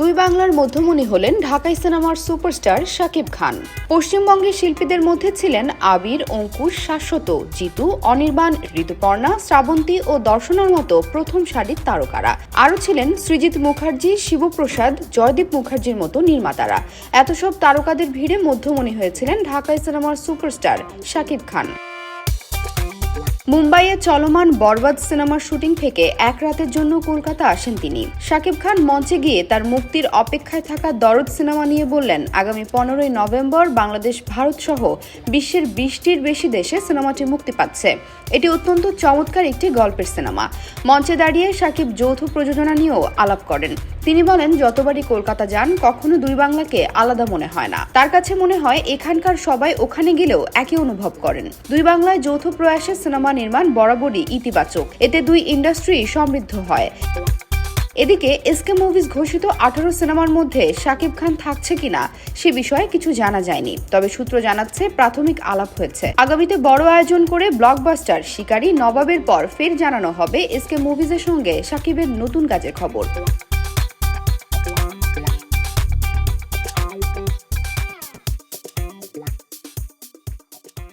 দুই বাংলার মধ্যমণি হলেন ঢাকাই সিনেমার সুপারস্টার শাকিব খান। পশ্চিমবঙ্গের শিল্পীদের মধ্যে ছিলেন আবির, অঙ্কুশ, শাশ্বত, জিতু, অনির্বাণ, ঋতুপর্ণা, শ্রাবন্তী ও দর্শনার মতো প্রথম সারির তারকারা। আরও ছিলেন সৃজিত মুখার্জি, শিবপ্রসাদ, জয়দীপ মুখার্জির মতো নির্মাতারা। এত সব তারকাদের ভিড়ে মধ্যমণি হয়েছিলেন ঢাকাই সিনেমার সুপারস্টার শাকিব খান। মুম্বাইয়ে চলমান বরবাদ সিনেমার শুটিং থেকে এক রাতের জন্য কলকাতা আসেন তিনি। শাকিব খান মঞ্চে গিয়ে তার মুক্তির অপেক্ষায় থাকা দরদ সিনেমা নিয়ে বললেন, আগামী পনেরোই নভেম্বর বাংলাদেশ, ভারত সহ বিশ্বের বিশটির বেশি দেশে সিনেমাটি মুক্তি পাচ্ছে। এটি অত্যন্ত চমৎকার একটি গল্পের সিনেমা। মঞ্চে দাঁড়িয়ে শাকিব যৌথ প্রযোজনা নিয়েও আলাপ করেন। তিনি বলেন, যতবারই কলকাতা যান, কখনো দুই বাংলাকে আলাদা মনে হয় না। তার কাছে মনে হয়, এখানকার সবাই ওখানে গেলেও একই অনুভব করেন। দুই বাংলায় যৌথ প্রয়াসে সিনেমা নির্মাণ বরাবরই ইতিবাচক। এতে দুই ইন্ডাস্ট্রি সমৃদ্ধ হয়। এদিকে এসকে মুভিজ ঘোষিত আঠারো সিনেমার মধ্যে শাকিব খান থাকছে কিনা সে বিষয়ে কিছু জানা যায়নি। তবে সূত্র জানাচ্ছে, প্রাথমিক আলাপ হয়েছে। আগামীতে বড় আয়োজন করে ব্লকবাস্টার শিকারী নবাবের পর ফের জানানো হবে এসকে মুভিজের সঙ্গে শাকিবের নতুন কাজের খবর।